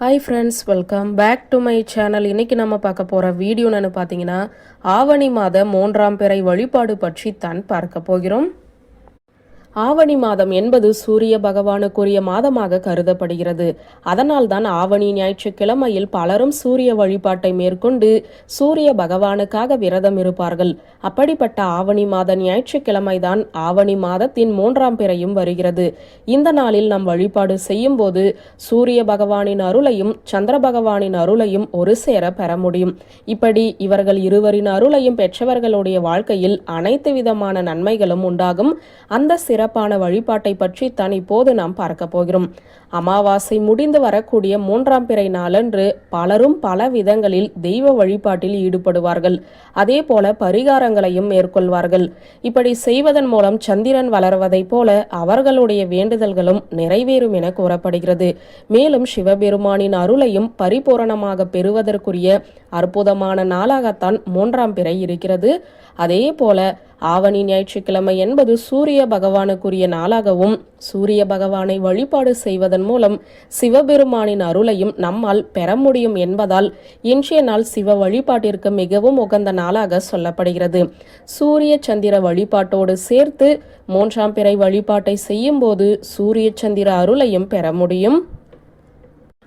Hi friends welcome back to my channel இன்னைக்கு நம்ம பார்க்க போகிற வீடியோன்னு பார்த்தீங்கன்னா ஆவணி மாத மூன்றாம் பிறை வழிபாடு பற்றி தான் பார்க்க போகிறோம். ஆவணி மாதம் என்பது சூரிய பகவானுக்குரிய மாதமாக கருதப்படுகிறது. அதனால்தான் ஆவணி ஞாயிற்றுக்கிழமையில் பலரும் சூரிய வழிபாட்டை மேற்கொண்டு சூரிய பகவானுக்காக விரதம் இருப்பார்கள். அப்படிப்பட்ட ஆவணி மாத ஞாயிற்றுக்கிழமைதான் ஆவணி மாதத்தின் மூன்றாம் பிறையும் வருகிறது. இந்த நாளில் நாம் வழிபாடு செய்யும் போது சூரிய பகவானின் அருளையும் சந்திர பகவானின் அருளையும் ஒரு சேர பெற முடியும். இப்படி இவர்கள் இருவரின் அருளையும் பெற்றவர்களுடைய வாழ்க்கையில் அனைத்து விதமான நன்மைகளும் உண்டாகும். அந்த சிறப்பான வழிபாட்டை பற்றி தான் இப்போது நாம் பார்க்க போகிறோம். அமாவாசை முடிந்து வரக்கூடிய மூன்றாம் பிறை நாளன்று பலரும் பல விதங்களில் தெய்வ வழிபாட்டில் ஈடுபடுவார்கள். அதே போல பரிகாரங்களையும் மேற்கொள்வார்கள். இப்படி செய்வதன் மூலம் சந்திரன் வளர்வதைப் போல அவர்களுடைய வேண்டுதல்களும் நிறைவேறும் என கூறப்படுகிறது. மேலும் சிவபெருமானின் அருளையும் பரிபூரணமாக பெறுவதற்குரிய அற்புதமான நாளாகத்தான் மூன்றாம் பிறை இருக்கிறது. அதே போல ஆவணி ஞாயிற்றுக்கிழமை என்பது சூரிய பகவானுக்குரிய நாளாகவும் சூரிய பகவானை வழிபாடு செய்வதன் மூலம் சிவபெருமானின் அருளையும் நம்மால் பெற முடியும் என்பதால் இன்றைய நாள் சிவ வழிபாட்டிற்கு மிகவும் உகந்த நாளாக சொல்லப்படுகிறது. சூரிய சந்திர வழிபாட்டோடு சேர்த்து மூன்றாம் பிறை வழிபாட்டை செய்யும்போது சூரிய சந்திர அருளையும் பெற முடியும்.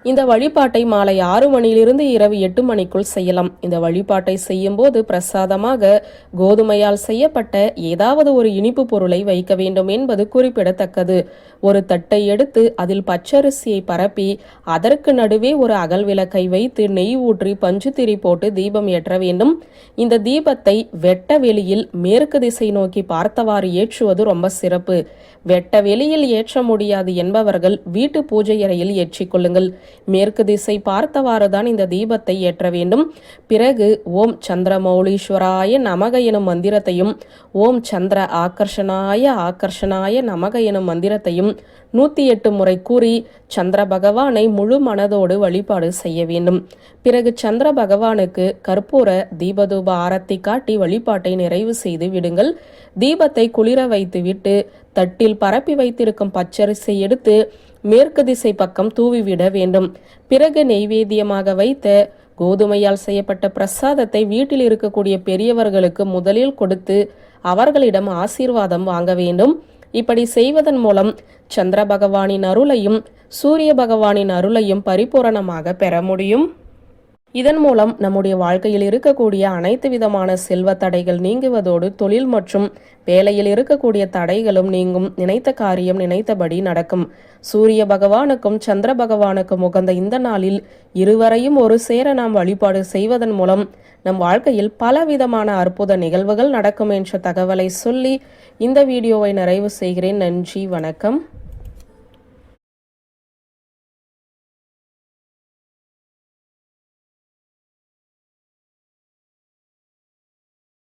இந்த வழிபாட்டை மாலை ஆறு மணியிலிருந்து இரவு எட்டு மணிக்குள் செய்யலாம். இந்த வழிபாட்டை செய்யும் போது பிரசாதமாக கோதுமையால் செய்யப்பட்ட ஏதாவது ஒரு இனிப்பு பொருளை வைக்க வேண்டும் என்பது குறிப்பிடத்தக்கது. ஒரு தட்டை எடுத்து அதில் பச்சரிசியை பரப்பி அதற்கு நடுவே ஒரு அகல் விளக்கை வைத்து நெய் ஊற்றி பஞ்சுத்திரி போட்டு தீபம் ஏற்ற வேண்டும். இந்த தீபத்தை வெட்ட வெளியில் மேற்கு திசை நோக்கி பார்த்தவாறு ஏற்றுவது ரொம்ப சிறப்பு. வெட்ட வெளியில் ஏற்ற முடியாது என்பவர்கள் வீட்டு பூஜை அறையில் ஏற்றிக்கொள்ளுங்கள் மேற்கு திசை பார்த்தவாறு தான் இந்த தீபத்தை ஏற்ற வேண்டும். பிறகு ஓம் சந்திரமௌலீஸ்வராய நமக எனும் மந்திரத்தையும் ஓம் சந்திர ஆக்கர்ஷனாய ஆக்கர்ஷனாய நமக எனும் மந்திரத்தையும் நூத்தி எட்டு முறை கூறி சந்திர பகவானை முழு மனதோடு வழிபாடு செய்ய வேண்டும். பிறகு சந்திர பகவானுக்கு கற்பூர தீபதூப ஆரத்தி காட்டி வழிபாட்டை நிறைவு செய்து விடுங்கள். தீபத்தை குளிர வைத்துவிட்டு தட்டில் பரப்பி வைத்திருக்கும் பச்சரிசை எடுத்து மேற்கு திசை பக்கம் தூவிவிட வேண்டும். பிறகு நெய்வேத்தியமாக வைத்த கோதுமையால் செய்யப்பட்ட பிரசாதத்தை வீட்டில் இருக்கக்கூடிய பெரியவர்களுக்கு முதலில் கொடுத்து அவர்களிடம் ஆசீர்வாதம் வாங்க வேண்டும். இப்படி செய்வதன் மூலம் சந்திர பகவானின் அருளையும் சூரிய பகவானின் அருளையும் பரிபூரணமாக பெற முடியும். இதன் மூலம் நம்முடைய வாழ்க்கையில் இருக்கக்கூடிய அனைத்து விதமான செல்வ தடைகள் நீங்குவதோடு தொழில் மற்றும் வேலையில் இருக்கக்கூடிய தடைகளும் நீங்கும். நினைத்த காரியம் நினைத்தபடி நடக்கும். சூரிய பகவானுக்கும் சந்திர பகவானுக்கும் உகந்த இந்த நாளில் இருவரையும் ஒரு சேர நாம் வழிபாடு செய்வதன் மூலம் நம் வாழ்க்கையில் பல விதமான அற்புத நிகழ்வுகள் நடக்கும் என்ற தகவலை சொல்லி இந்த வீடியோவை நிறைவு செய்கிறேன். நன்றி வணக்கம்.